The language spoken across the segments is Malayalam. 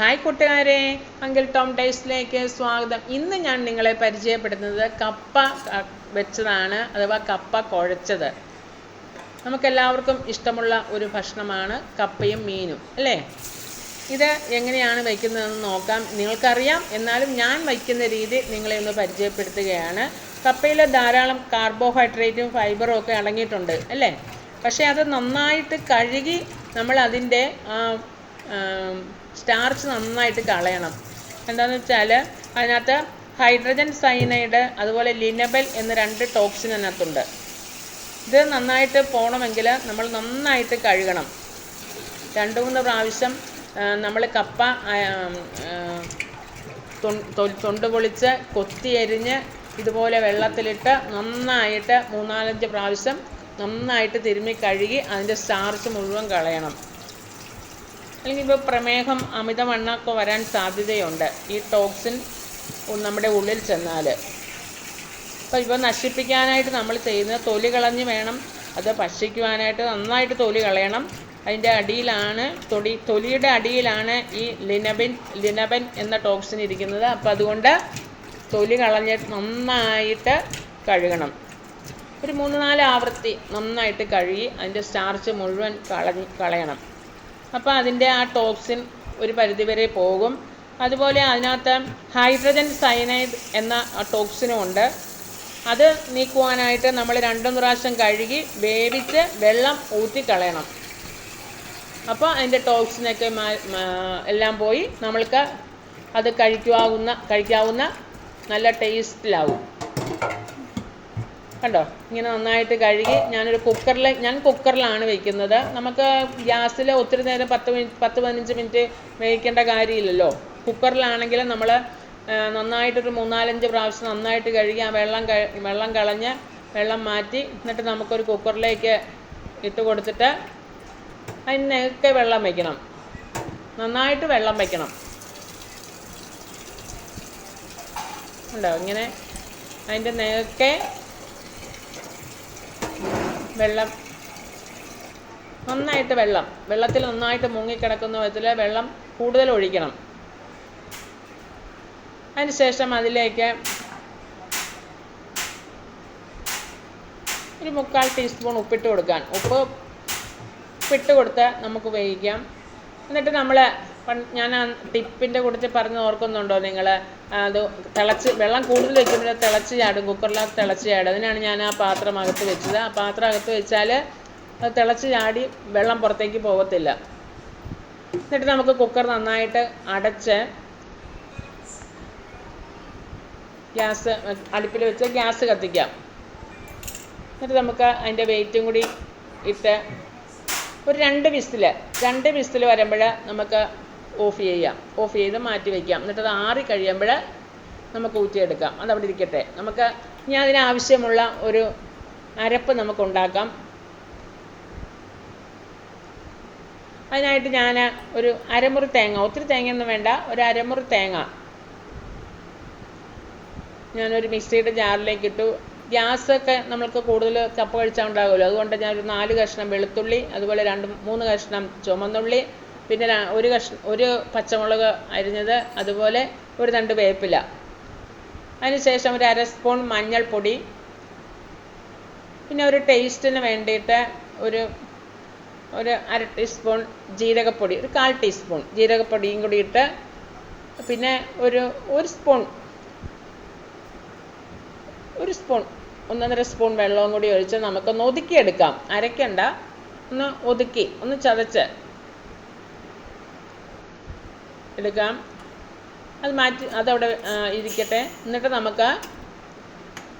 ഹായ് കൂട്ടുകാരെ. അങ്കിൾ ടോം ടൈസിലേക്ക് സ്വാഗതം. ഇന്ന് ഞാൻ നിങ്ങളെ പരിചയപ്പെടുത്തുന്നത് കപ്പ വെച്ചതാണ് അഥവാ കപ്പ കുഴച്ചത്. നമുക്കെല്ലാവർക്കും ഇഷ്ടമുള്ള ഒരു ഭക്ഷണമാണ് കപ്പയും മീനും അല്ലേ? ഇത് എങ്ങനെയാണ് വയ്ക്കുന്നതെന്ന് നോക്കാം. നിങ്ങൾക്കറിയാം. എന്നാലും ഞാൻ വയ്ക്കുന്ന രീതി നിങ്ങളെ ഒന്ന് പരിചയപ്പെടുത്തുകയാണ്. കപ്പയിൽ ധാരാളം കാർബോഹൈഡ്രേറ്റും ഫൈബറും ഒക്കെ അടങ്ങിയിട്ടുണ്ട് അല്ലേ? പക്ഷേ അത് നന്നായിട്ട് കഴുകി നമ്മൾ അതിന്റെ സ്റ്റാർച്ച് നന്നായിട്ട് കളയണം. എന്താണെന്ന് വെച്ചാൽ അതിനകത്ത് ഹൈഡ്രജൻ സൈനൈഡ് അതുപോലെ ലിനബൽ എന്ന രണ്ട് ടോക്സിൻ അതിനകത്തുണ്ട്. ഇത് നന്നായിട്ട് പോകണമെങ്കിൽ നമ്മൾ നന്നായിട്ട് കഴുകണം. രണ്ട് മൂന്ന് പ്രാവശ്യം നമ്മൾ കപ്പ തൊണ്ട് പൊളിച്ച് കൊത്തി എരിഞ്ഞ് ഇതുപോലെ വെള്ളത്തിലിട്ട് നന്നായിട്ട് മൂന്നാലഞ്ച് പ്രാവശ്യം നന്നായിട്ട് തിരുമ്മി കഴുകി അതിന്റെ സ്റ്റാർച്ച് മുഴുവൻ കളയണം. അല്ലെങ്കിൽ ഇപ്പോൾ പ്രമേഹം അമിതവണ്ണമൊക്കെ വരാൻ സാധ്യതയുണ്ട്. ഈ ടോക്സിൻ നമ്മുടെ ഉള്ളിൽ ചെന്നാൽ അപ്പോൾ ഇവ നശിപ്പിക്കാനായിട്ട് നമ്മൾ ചെയ്യുന്നത് തൊലി കളഞ്ഞ് വേണം. അത് ഭക്ഷിക്കുവാനായിട്ട് നന്നായിട്ട് തൊലി കളയണം. അതിന്റെ അടിയിലാണ് തൊടി തൊലിയുടെ അടിയിലാണ് ഈ ലിനബിൻ ലിനബൻ എന്ന ടോക്സിൻ ഇരിക്കുന്നത്. അപ്പോൾ അതുകൊണ്ട് തൊലി കളഞ്ഞ് നന്നായിട്ട് കഴുകണം. ഒരു മൂന്ന് നാല് ആവൃത്തി നന്നായിട്ട് കഴുകി അതിന്റെ സ്റ്റാർച്ച് മുഴുവൻ കളഞ്ഞ് കളയണം. അപ്പോൾ അതിന്റെ ആ ടോക്സിൻ ഒരു പരിധിവരെ പോകും. അതുപോലെ അതിനകത്ത് ഹൈഡ്രജൻ സയനൈഡ് എന്ന ടോക്സിനും ഉണ്ട്. അത് നീക്കുവാനായിട്ട് നമ്മൾ രണ്ടും പ്രാവശ്യം കഴുകി വേവിച്ച് വെള്ളം ഊറ്റിക്കളയണം. അപ്പോൾ അതിന്റെ ടോക്സിനൊക്കെ എല്ലാം പോയി നമ്മൾക്ക് അത് കഴിക്കാവുന്ന കഴിക്കാവുന്ന നല്ല ടേസ്റ്റിലാവും. കണ്ടോ? ഇങ്ങനെ നന്നായിട്ട് കഴുകി ഞാനൊരു കുക്കറിൽ ഞാൻ കുക്കറിലാണ് വെക്കുന്നത്. നമുക്ക് ഗ്യാസിൽ ഒത്തിരി നേരം പത്ത് മിനിറ്റ് പത്ത് പതിനഞ്ച് മിനിറ്റ് വേവിക്കേണ്ട കാര്യമില്ലല്ലോ. കുക്കറിലാണെങ്കിൽ നമ്മൾ നന്നായിട്ടൊരു മൂന്നാലഞ്ച് പ്രാവശ്യം നന്നായിട്ട് കഴുകി ആ വെള്ളം വെള്ളം കളഞ്ഞ് വെള്ളം മാറ്റി എന്നിട്ട് നമുക്കൊരു കുക്കറിലേക്ക് ഇട്ട് കൊടുത്തിട്ട് അതിനൊക്കെ വെള്ളം വയ്ക്കണം നന്നായിട്ട് വെള്ളം വയ്ക്കണം ഉണ്ടോ ഇങ്ങനെ അതിന്റെ നേക്കെ വെള്ളം. നന്നായിട്ട് വെള്ളം. വെള്ളത്തിൽ നന്നായിട്ട് മുങ്ങിക്കിടക്കുന്ന വിധത്തിൽ വെള്ളം കൂടുതൽ ഒഴിക്കണം. അതിനുശേഷം അതിലേക്ക് ഒരു മുക്കാൽ ടീസ്പൂൺ ഉപ്പിട്ട് കൊടുക്കാൻ. ഉപ്പ് ഉപ്പിട്ട് കൊടുത്ത് നമുക്ക് വേവിക്കാം. എന്നിട്ട് നമ്മൾ ഞാൻ ആ ടിപ്പിന്റെ കൂട്ടത്തിൽ പറഞ്ഞ് ഓർക്കുന്നുണ്ടോ നിങ്ങൾ അത് തിളച്ച് വെള്ളം കൂടുതൽ വെക്കുമ്പോൾ തിളച്ച് ചാടും കുക്കറിനകത്ത് തിളച്ച് ചാടും. അതിനാണ് ഞാൻ ആ പാത്രം അകത്ത് വെച്ചത്. ആ പാത്രം അകത്ത് വെച്ചാൽ അത് തിളച്ച് ചാടി വെള്ളം പുറത്തേക്ക് പോകത്തില്ല. എന്നിട്ട് നമുക്ക് കുക്കർ നന്നായിട്ട് അടച്ച് ഗ്യാസ് അടുപ്പിൽ വെച്ച് ഗ്യാസ് കത്തിക്കാം. എന്നിട്ട് നമുക്ക് അതിന്റെ വെയിറ്റും കൂടി ഇട്ട് ഒരു രണ്ട് വിസിൽ രണ്ട് വിസിൽ വരുമ്പോൾ നമുക്ക് ഓഫ് ചെയ്യാം. ഓഫ് ചെയ്ത് മാറ്റി വയ്ക്കാം. എന്നിട്ട് അത് ആറി കഴിയുമ്പോൾ നമുക്ക് ഊറ്റിയെടുക്കാം. അതവിടെ ഇരിക്കട്ടെ. നമുക്ക് ഇനി അതിനാവശ്യമുള്ള ഒരു അരപ്പ് നമുക്ക് ഉണ്ടാക്കാം അതിനായിട്ട് ഞാൻ ഒരു അരമുറി തേങ്ങ ഒത്തിരി തേങ്ങയൊന്നും വേണ്ട ഒരു അരമുറി തേങ്ങ. ഞാനൊരു മിക്സിയുടെ ജാറിലേക്ക് ഇട്ടു ഗ്യാസൊക്കെ നമ്മൾക്ക് കൂടുതൽ കപ്പ കഴിച്ചാൽ ഉണ്ടാകുമല്ലോ അതുകൊണ്ട് ഞാനൊരു നാല് കഷ്ണം വെളുത്തുള്ളി അതുപോലെ രണ്ട് മൂന്ന് കഷ്ണം ചുമന്നുള്ളി പിന്നെ ഒരു കഷ് ഒരു പച്ചമുളക് അരിഞ്ഞത് അതുപോലെ ഒരു രണ്ട് വേപ്പില. അതിനുശേഷം ഒരു അര സ്പൂൺ മഞ്ഞൾപ്പൊടി. പിന്നെ ഒരു ടേസ്റ്റിന് വേണ്ടിയിട്ട് ഒരു ഒരു അര ടീസ്പൂൺ ജീരകപ്പൊടി ഒരു കാൽ ടീസ്പൂൺ ജീരകപ്പൊടിയും കൂടി ഇട്ട് പിന്നെ ഒരു ഒരു സ്പൂൺ ഒരു സ്പൂൺ ഒന്നൊന്നര സ്പൂൺ വെള്ളവും കൂടി ഒഴിച്ച് നമുക്കൊന്ന് ഒതുക്കിയെടുക്കാം. അരയ്ക്കണ്ട ഒന്ന് ഒതുക്കി ഒന്ന് ചതച്ച്. എടുക്കാം. അത് മാറ്റി അതവിടെ ഇരിക്കട്ടെ. എന്നിട്ട് നമുക്ക്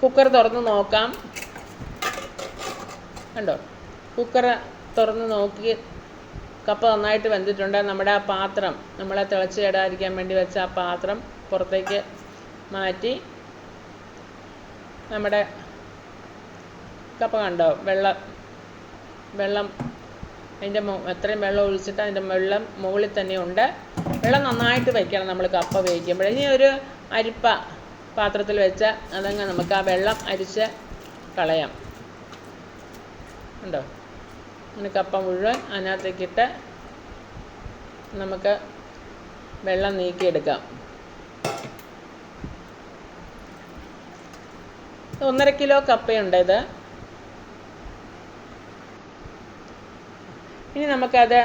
കുക്കർ തുറന്ന് നോക്കാം. കണ്ടോ? കുക്കർ തുറന്ന് നോക്കി. കപ്പ നന്നായിട്ട് വെന്തിട്ടുണ്ട്. നമ്മുടെ ആ പാത്രം നമ്മളെ തിളച്ച് ഇടാതിരിക്കാൻ വേണ്ടി വെച്ച ആ പാത്രം പുറത്തേക്ക് മാറ്റി. നമ്മുടെ കപ്പ കണ്ടോ? വെള്ളം വെള്ളം അതിന്റെ എത്രയും വെള്ളം ഒഴിച്ചിട്ട് അതിന്റെ വെള്ളം മുകളിൽ തന്നെ ഉണ്ട്. വെള്ളം നന്നായിട്ട് വയ്ക്കണം നമ്മൾ കപ്പ വേവിക്കുമ്പോൾ ഇനി ഒരു അരിപ്പ പാത്രത്തിൽ വെച്ച് അതങ്ങ് നമുക്ക് ആ വെള്ളം അരിച്ച് കളയാം. ഉണ്ടോ അങ്ങനെ കപ്പ മുഴുവൻ അതിനകത്തേക്കിട്ട് നമുക്ക് വെള്ളം നീക്കിയെടുക്കാം. ഒന്നര കിലോ കപ്പയുണ്ട് ഇത്. ഇനി നമുക്കത്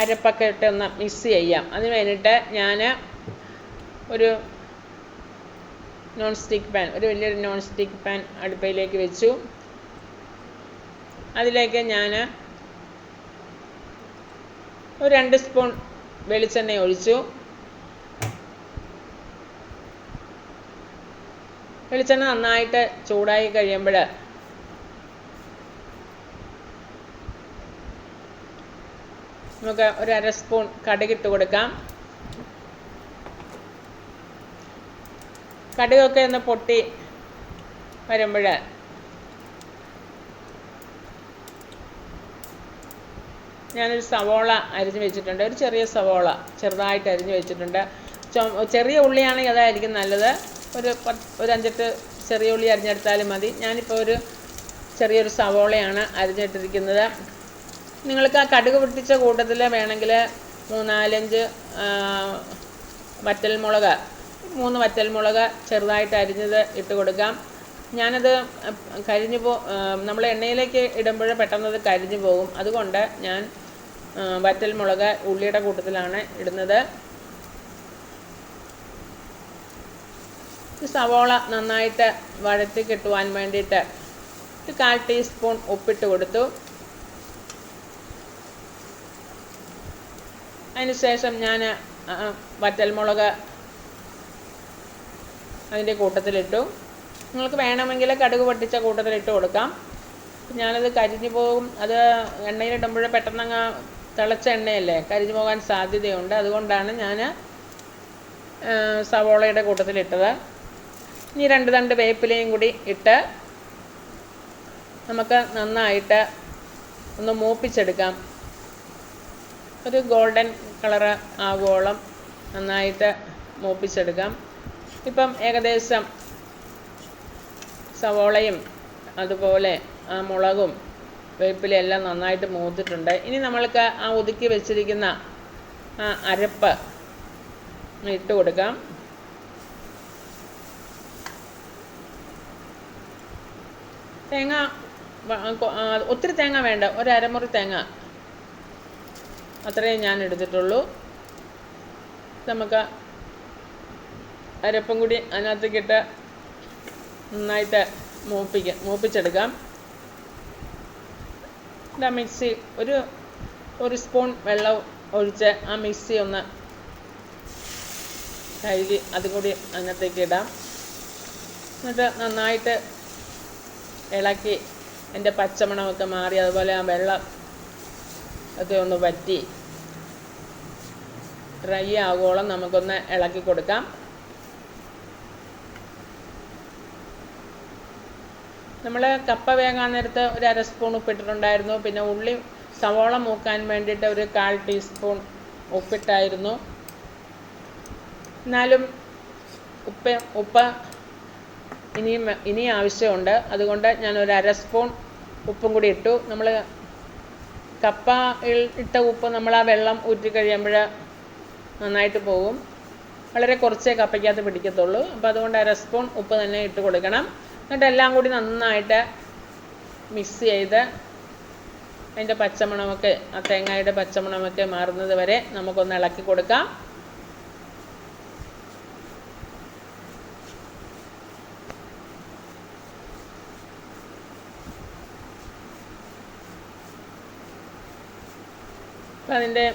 അരപ്പൊക്കെ ഇട്ട് ഒന്ന് മിക്സ് ചെയ്യാം. അതിന് വേണ്ടിയിട്ട് ഞാൻ ഒരു നോൺ സ്റ്റിക്ക് പാൻ ഒരു വലിയൊരു നോൺ സ്റ്റിക്ക് പാൻ അടുപ്പയിലേക്ക് വെച്ചു. അതിലേക്ക് ഞാൻ ഒരു രണ്ട് സ്പൂൺ വെളിച്ചെണ്ണ ഒഴിച്ചു. വെളിച്ചെണ്ണ നന്നായിട്ട് ചൂടായി കഴിയുമ്പോൾ നമുക്ക് ഒരു അര സ്പൂൺ കടുകിട്ട് കൊടുക്കാം. കടുകൊക്കെ ഒന്ന് പൊട്ടി വരുമ്പോൾ ഞാനൊരു സവോള അരിഞ്ഞ് വെച്ചിട്ടുണ്ട്. ഒരു ചെറിയ സവോള ചെറുതായിട്ട് അരിഞ്ഞ് വെച്ചിട്ടുണ്ട്. ചെറിയ ഉള്ളിയാണെങ്കിൽ അതായിരിക്കും നല്ലത്. ഒരു ഒരു അഞ്ചെട്ട് ചെറിയ ഉള്ളി അരിഞ്ഞെടുത്താലും മതി. ഞാനിപ്പോൾ ഒരു ചെറിയൊരു സവോളയാണ് അരിഞ്ഞിട്ടിരിക്കുന്നത്. നിങ്ങൾക്ക് ആ കടുക് പൊട്ടിച്ച കൂട്ടത്തിൽ വേണമെങ്കിൽ മൂന്നാലഞ്ച് വറ്റൽ മുളക് മൂന്ന് വറ്റൽ മുളക് ചെറുതായിട്ട് അരിഞ്ഞത് ഇട്ട് കൊടുക്കാം. ഞാനത് കരിഞ്ഞു പോ നമ്മൾ എണ്ണയിലേക്ക് ഇടുമ്പോൾ പെട്ടെന്ന് അത് കരിഞ്ഞു പോകും. അതുകൊണ്ട് ഞാൻ വറ്റൽ മുളക് ഉള്ളിയുടെ കൂട്ടത്തിലാണ് ഇടുന്നത്. സവോള നന്നായിട്ട് വഴറ്റി കിട്ടുവാൻ വേണ്ടിയിട്ട് ഒരു കാൽ ടീസ്പൂൺ ഉപ്പിട്ട് കൊടുത്തു. അതിനുശേഷം ഞാൻ വറ്റൽമുളക് അതിന്റെ കൂട്ടത്തിലിട്ടു. നിങ്ങൾക്ക് വേണമെങ്കിൽ കടുക് പൊട്ടിച്ച കൂട്ടത്തിലിട്ട് കൊടുക്കാം. ഞാനത് കരിഞ്ഞു പോകും. അത് എണ്ണയിലിടുമ്പോൾ പെട്ടെന്നങ്ങ് തിളച്ച എണ്ണയല്ലേ? കരിഞ്ഞു പോകാൻ സാധ്യതയുണ്ട്. അതുകൊണ്ടാണ് ഞാൻ സവോളയുടെ കൂട്ടത്തിലിട്ടത്. ഇനി രണ്ട് തണ്ട് വേപ്പിലയും കൂടി ഇട്ട് നമുക്ക് നന്നായിട്ട് ഒന്ന് മൂപ്പിച്ചെടുക്കാം. ഒരു ഗോൾഡൻ കളറ് ആവോളം നന്നായിട്ട് മൂപ്പിച്ചെടുക്കാം. ഇപ്പം ഏകദേശം സവോളയും അതുപോലെ ആ മുളകും വേപ്പിലയും എല്ലാം നന്നായിട്ട് മൂത്തിട്ടുണ്ട്. ഇനി നമ്മൾക്ക് ആ ഒതുക്കി വെച്ചിരിക്കുന്ന ആ അരപ്പ് ഇട്ട് കൊടുക്കാം. തേങ്ങ ഒത്തിരി തേങ്ങ വേണ്ട ഒരു അരമുറി തേങ്ങ അത്രയും ഞാൻ എടുത്തിട്ടുള്ളൂ. നമുക്ക് അരപ്പം കൂടി അതിനകത്തേക്കിട്ട് നന്നായിട്ട് മൂപ്പിക്കാം മൂപ്പിച്ചെടുക്കാം. ആ മിക്സി ഒരു ഒരു സ്പൂൺ വെള്ളം ഒഴിച്ച് ആ മിക്സി ഒന്ന് കഴുകി അതും കൂടി അതിനകത്തേക്ക് ഇടാം. എന്നിട്ട് നന്നായിട്ട് ഇളക്കി എന്റെ പച്ചമണമൊക്കെ മാറി അതുപോലെ ആ വെള്ളം ഒക്കെ ഒന്ന് വറ്റി. ഡ്രൈ ആകുവോളം നമുക്കൊന്ന് ഇളക്കി കൊടുക്കാം. നമ്മൾ കപ്പ വേകാൻ നേരത്ത് ഒരു അര സ്പൂൺ ഉപ്പിട്ടിട്ടുണ്ടായിരുന്നു. പിന്നെ ഉള്ളി സവോള മൂക്കാൻ വേണ്ടിയിട്ട് ഒരു കാൽ ടീസ്പൂൺ ഉപ്പിട്ടായിരുന്നു. എന്നാലും ഉപ്പ് ഉപ്പ് ഇനിയും ഇനിയും ആവശ്യമുണ്ട്. അതുകൊണ്ട് ഞാൻ ഒരു അര സ്പൂൺ ഉപ്പും കൂടി ഇട്ടു. നമ്മൾ കപ്പ ഇട്ട ഉപ്പ് നമ്മൾ ആ വെള്ളം ഊറ്റി കഴിയുമ്പോൾ നന്നായിട്ട് പോകും വളരെ കുറച്ചേ കപ്പയ്ക്കകത്ത് പിടിക്കത്തുള്ളൂ. അപ്പോൾ അതുകൊണ്ട് അര സ്പൂൺ ഉപ്പ് തന്നെ ഇട്ട് കൊടുക്കണം. എന്നിട്ട് എല്ലാം കൂടി നന്നായിട്ട് മിക്സ് ചെയ്ത് അതിന്റെ പച്ചമണമൊക്കെ ആ തേങ്ങയുടെ പച്ചമണമൊക്കെ മാറുന്നത് വരെ നമുക്കൊന്ന് ഇളക്കി കൊടുക്കാം. അതിന്റെ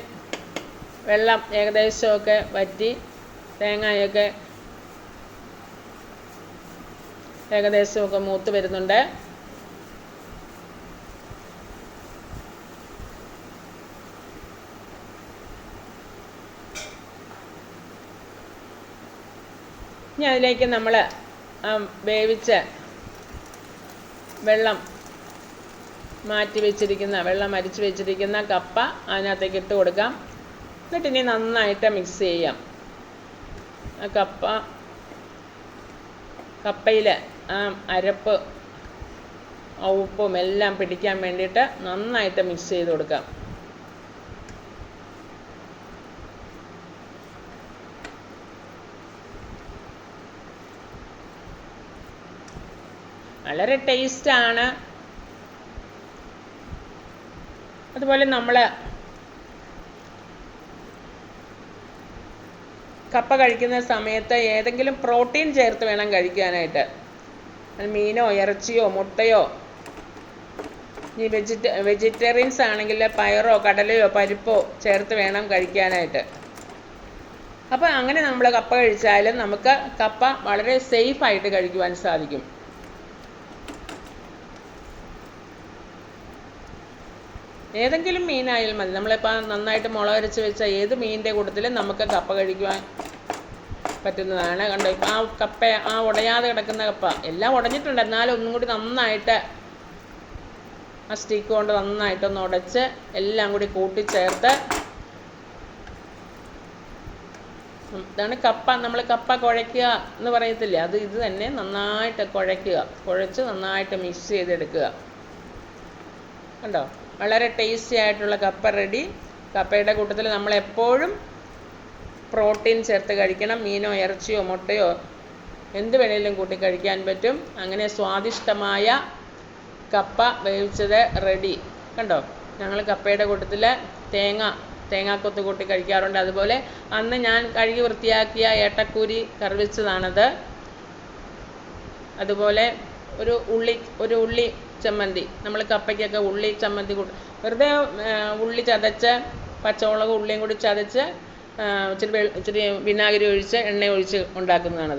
വെള്ളം ഏകദേശമൊക്കെ വറ്റി തേങ്ങയൊക്കെ ഏകദേശമൊക്കെ മൂത്ത് വരുന്നുണ്ട്. ഇനി അതിലേക്ക് നമ്മൾ വേവിച്ച വെള്ളം മാറ്റി വെച്ചിരിക്കുന്ന വെള്ളം അരിച്ച് വെച്ചിരിക്കുന്ന കപ്പ അതിനകത്തേക്ക് ഇട്ട് കൊടുക്കാം. എന്നിട്ട് ഇനി നന്നായിട്ട് മിക്സ് ചെയ്യാം. ആ കപ്പ കപ്പയിൽ ആ അരപ്പ് ഉപ്പും എല്ലാം പിടിക്കാൻ വേണ്ടിയിട്ട് നന്നായിട്ട് മിക്സ് ചെയ്ത് കൊടുക്കാം. വളരെ ടേസ്റ്റാണ് അതുപോലെ നമ്മൾ കപ്പ കഴിക്കുന്ന സമയത്ത് ഏതെങ്കിലും പ്രോട്ടീൻ ചേർത്ത് വേണം കഴിക്കാനായിട്ട്. മീനോ ഇറച്ചിയോ മുട്ടയോ ഈ വെജിറ്റ വെജിറ്റേറിയൻസ് ആണെങ്കിൽ പയറോ കടലയോ പരിപ്പോ ചേർത്ത് വേണം കഴിക്കാനായിട്ട്. അപ്പോൾ അങ്ങനെ നമ്മൾ കപ്പ കഴിച്ചാൽ നമുക്ക് കപ്പ വളരെ സേഫ് ആയിട്ട് കഴിക്കുവാൻ സാധിക്കും. ഏതെങ്കിലും മീനായാലും മതി. നമ്മളിപ്പോൾ നന്നായിട്ട് മുളകരച്ച് വെച്ച ഏത് മീനിന്റെ കൂട്ടത്തിലും നമുക്ക് കപ്പ കഴിക്കുവാൻ പറ്റുന്നതാണ്. കണ്ടോ? ആ കപ്പ ആ ഉടയാതെ കിടക്കുന്ന കപ്പ. എല്ലാം ഉടഞ്ഞിട്ടുണ്ട്. എന്നാലും ഒന്നും കൂടി നന്നായിട്ട് ആ സ്റ്റിക്ക് കൊണ്ട് നന്നായിട്ടൊന്ന് ഉടച്ച് എല്ലാം കൂടി കൂട്ടിച്ചേർത്ത് ഇതാണ് കപ്പ. നമ്മൾ കപ്പ കുഴയ്ക്കുക എന്ന് പറയത്തില്ലേ? അത് ഇത് തന്നെ നന്നായിട്ട് കുഴയ്ക്കുക. കുഴച്ച് നന്നായിട്ട് മിക്സ് ചെയ്തെടുക്കുക. കണ്ടോ? വളരെ ടേസ്റ്റി ആയിട്ടുള്ള കപ്പ റെഡി കപ്പയുടെ കൂട്ടത്തിൽ നമ്മൾ എപ്പോഴും പ്രോട്ടീൻ ചേർത്ത് കഴിക്കണം. മീനോ ഇറച്ചിയോ മുട്ടയോ എന്ത് വേണേലും കൂട്ടി കഴിക്കാൻ പറ്റും. അങ്ങനെ സ്വാദിഷ്ടമായ കപ്പ വേവിച്ചത് റെഡി കണ്ടോ? ഞങ്ങൾ കപ്പയുടെ കൂട്ടത്തിൽ തേങ്ങ തേങ്ങാക്കൊത്ത് കൂട്ടി കഴിക്കാറുണ്ട്. അതുപോലെ അന്ന് ഞാൻ കഴുകി വൃത്തിയാക്കിയ ഏട്ടക്കൂരി കറിവെച്ചതാണത്. അതുപോലെ ഒരു ഉള്ളി ഒരു ഉള്ളി ചമ്മന്തി. നമ്മൾ കപ്പയ്ക്കൊക്കെ ഉള്ളി ചമ്മന്തി കൂട്ട് വെറുതെ ഉള്ളി ചതച്ച് പച്ചമുളകും ഉള്ളിയും കൂടി ചതച്ച് ഇച്ചിരി ഇച്ചിരി വിനാഗിരി ഒഴിച്ച് എണ്ണ ഒഴിച്ച് ഉണ്ടാക്കുന്നതാണത്.